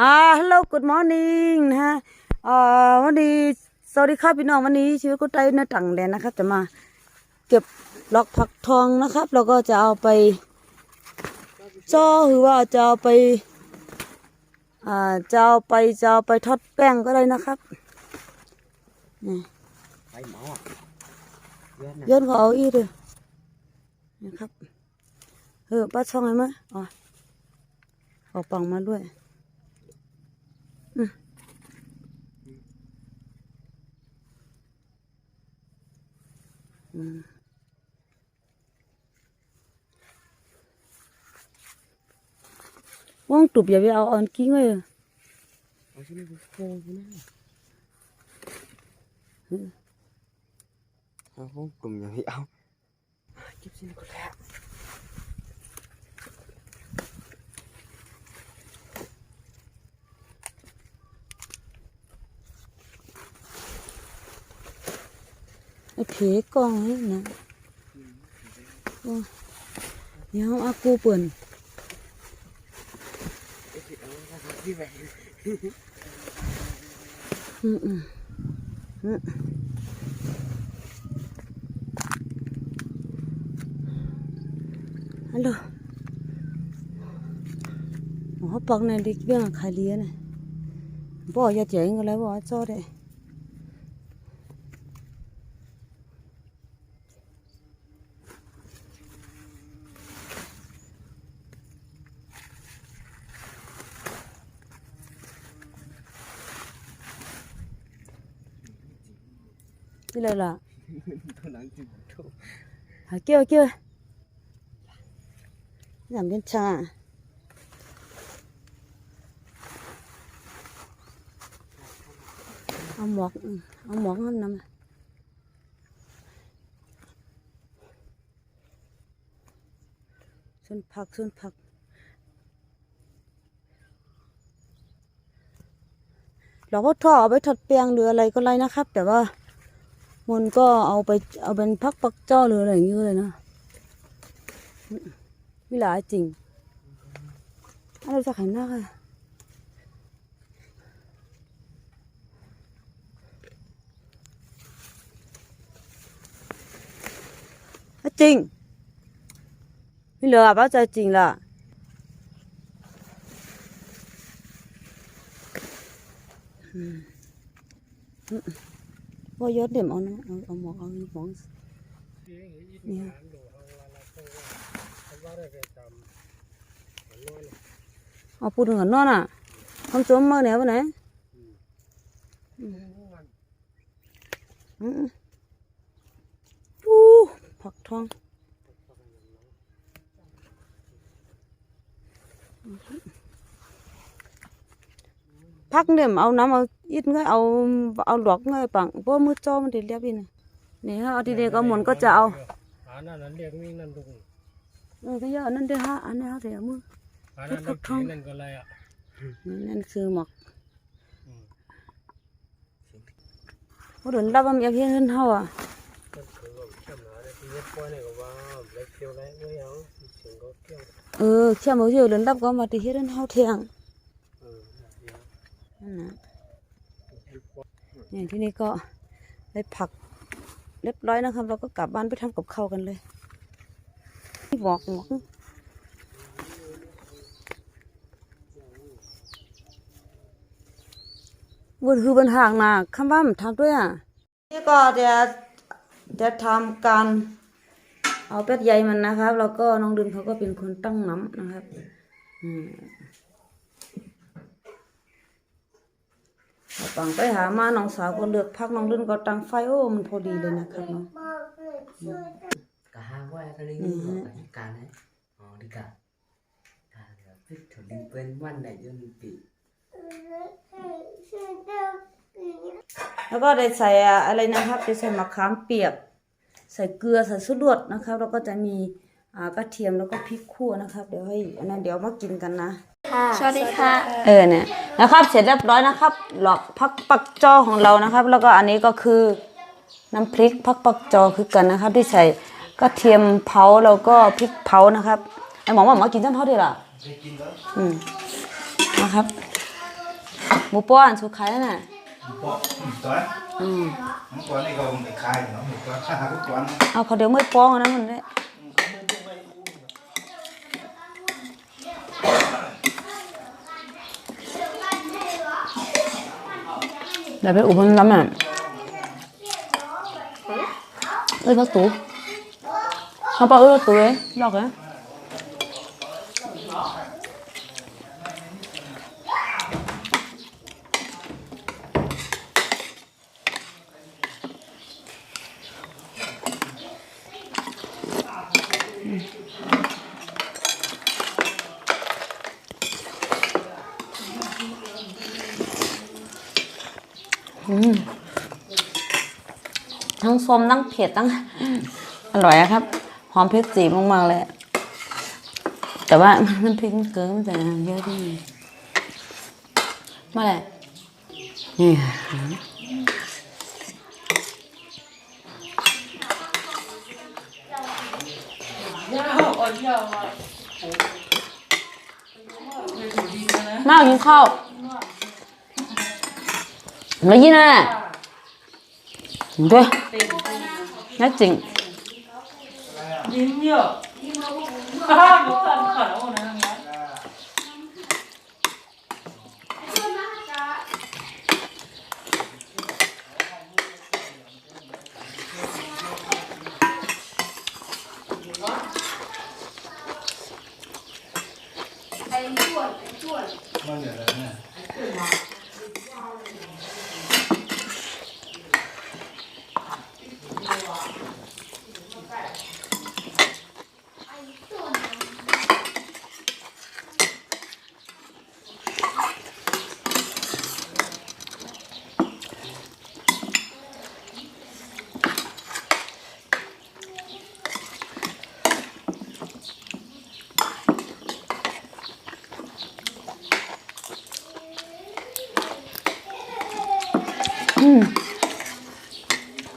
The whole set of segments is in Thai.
อ่า hello good morning นะฮะอ่าวันนี้สวัสดีครับพี่น้องวันนี้ชีวิตกุไตในต่างแดนนะครับ จะมาเก็บล็อกผักทองนะครับแล้วก็จะเอาไปจ่อหรือว่าจะเอาไปอ่าจะเอาไปจะเอาไปทอดแป้งก็ได้นะครับนี่ไปหมอย้อนเขาเอาอีกเลยนะครับเออป้าช่องไหมั้ยอ๋อเอาปังมาด้วย ว่างตุบอย่าไปเอาออนกิ้งเลยเอาชิ้นนี้ไปโฟมนะเอาห้องกลุ่มอย่างนี้เอาเก็บชิ้นนี้ก็แล้ว ไอ้เพกล้องนี่นะโอ้เดี๋ยวอากูเปิ่นที่แหวนอื มอืมอืมฮัลโหลหมอปักในดิเบี้ยงขายเลี้ยนะบ่อย่าเจ๋งก็แล้วบ่จ้อได้นี่เลยล่ะตัวหนังจิ๋วทุกหาเกี่ยวเกี่ยวยำเป็นชาเอาหมวกอืมเอาหมวกนั่นนำส่วนผักส่วนผักเราก็ทอดเอาไปทอดแป้งหรืออะไรก็ไรนะครับ แต่ว่า มันก็เอาไปเอาเป็นพักปักจ้อหรืออะไรอย่างเงี้ยเลยนะวิลาจริงอะไรจะขายหน้าค่ะจริงไม่เหลือป้าใจจริงละอืม ว่ายศเดี๋ยวเอานะเอาเอาหมอกเอาหมอกเนี่ยเอาพูดถึงกันนอนอะทำจมมาเนี่ยวันไหนอู้ผักทองพักเนี่ยเอาน้ำเอาอิดเงยเอาเอาดอกเงยปังเพราะมือจอมันเด็ดเรียบอีนี่นี่ฮะเนี่ยอะอันนั่นเด้อฮะอันนี้ฮะเดี๋ยวมือง นก็เลยอะนั่นคือหมอกอืมผู้เดินรับมันอยากเห็นเห็นเฮาอะก็คือว่าเข้มหนาได้ที่เย็บป้อยเนี่ยก็ว่ นั่นนะเย็บป้อยเนี่ยที่นี่ก็ได้ผักเรียบร้อยนะครับ เราก็กลับบ้านไปทำกับข้าวกันเลยหมอกหมอกบนคือบนห่างนะคำว่ามันทำด้วยอะนี่ก็จะจะทำการเอาเป็ดใหญ่มันนะครับ แล้วก็น้องดึงเขาก็เป็นคนตั้งน้ำนะครับ อืม เอาปังไปหามาน้องสาวก็เลือกพักน้องดึงก็ตั้งไฟโอ้มันพอดีเลยนะครับเนาะ cả hai qua cái linh như vậy cả đấy ờ đi cả cả là biết thử đi bên quan này cho mình bị แล้วก็ได้ใส่อะไรนะครับจะใส่มะขามเปียก ใส่เกลือใส่สุดดนะครับ แล้วก็จะมีอ่ากระเทียมแล้วก็พริกขั่วนะครับ เดี๋ยวให้อันนั้นเดี๋ยวมากินกันนะสวัสดีค่ะ เออเนี่ย นะครับ เสร็จเรียบร้อยนะครับ หลอกพักปักจอของเรานะครับ แล้วก็อันนี้ก็คือน้ำพริกพักปักจอคือกันนะครับ ที่ใส่กระเทียมเผาแล้วก็พริกเผานะครับไอหมอว่าหมอกินทั้งเผาดีล่ะอืมนะครับหมูป้อนสุกขายนั่นน่ะ Bỏ toán อืม không toán này còn phải khai nó một toán khác cái toán เอาเขาเดี๋ยวไม่ป้องอันนั้นมันได้เดี๋ยวไปอุบมันล้ำอะเอ้ย พักตูเขาบอกเออตูเอ้ยหลอกเอ้ย ทั้งส้มทั้งเผ็ดทั้งอร่อยอะครับ หอมพริกจีบมากๆเลย แต่ว่าน้ำพริกมันเกินมันจะเยอะที่มาแหละนี่ค่ะมาเอากินข้าว 여기는 네. 맞 지? 민 요. 아, 못하는 거 오 늘.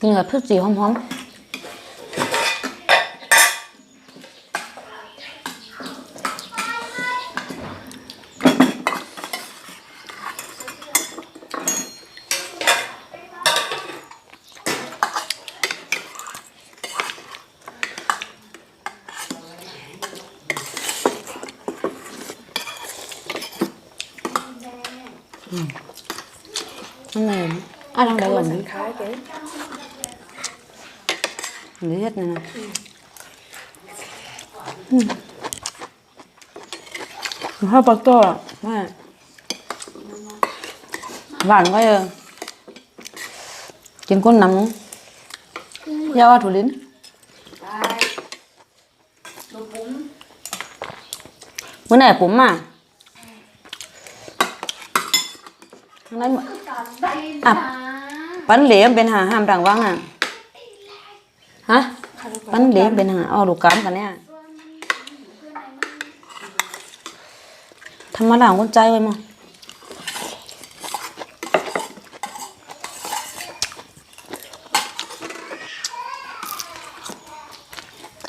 กินกับพริกจีหอมๆ อะลองได้ก่อนดิ khái cái หรือเฮ็ดนี่นะข้าวปลาตัวไม่ห ปั้นเหลวเป็นหาห้ามดังว่างอะฮะปั้นเหลวเป็นหาเอาลูกกามกันเนี่ยทำมาหลังคนใจไว้มั้ง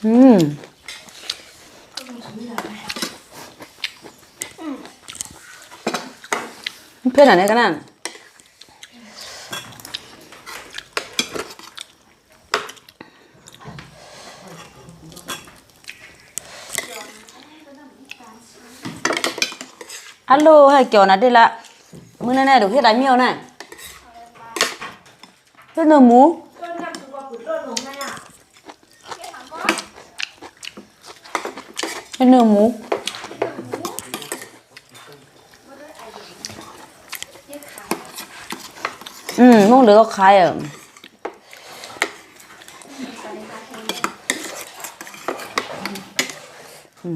อืมเพื่อนอะไรกันน่ะ ฮัลโหลให้เกี่ยวนะดิละมื้อนั้นน่ะเดี๋ยวเฮ็ดอะไรเมียวน่ะเฮ็ดเนื้อหมูเฮ็ดเนื้อหมูอืมพวกเหลือก็ขายอะ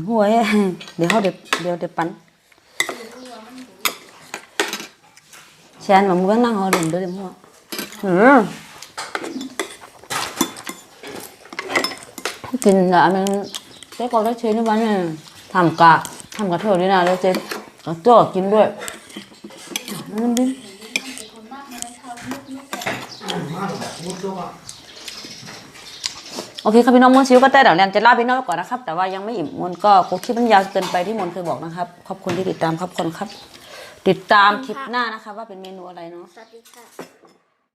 หัวเนี่ยเดี๋ยวเขาเดี๋ยวเดี๋ยวเดี๋ยวปั้นแชน mà muốn năng họ đừng đưa điểm hoa ừ. กินละมันเจ๊ก็ได้เชนใน วันเนี่ยทำกะทำกะเท่านี้นะแล้วเจ๊ก็ตัวกินด้วยนั่นดิโอเคครับพี่น้องมวนชิวก็แต่เดี๋ยวแรมจะลาพี่น้องไปก่อนนะครับ แต่ว่ายังไม่อิ่มมวนก็กูคิดมันยาวเกินไปที่มวนเคยบอกนะครับ ขอบคุณที่ติดตามครับคนครับเติดตามคลิปหน้านะคะ ว่าเป็นเมนูอะไรเนาะ สวัสดีค่ะ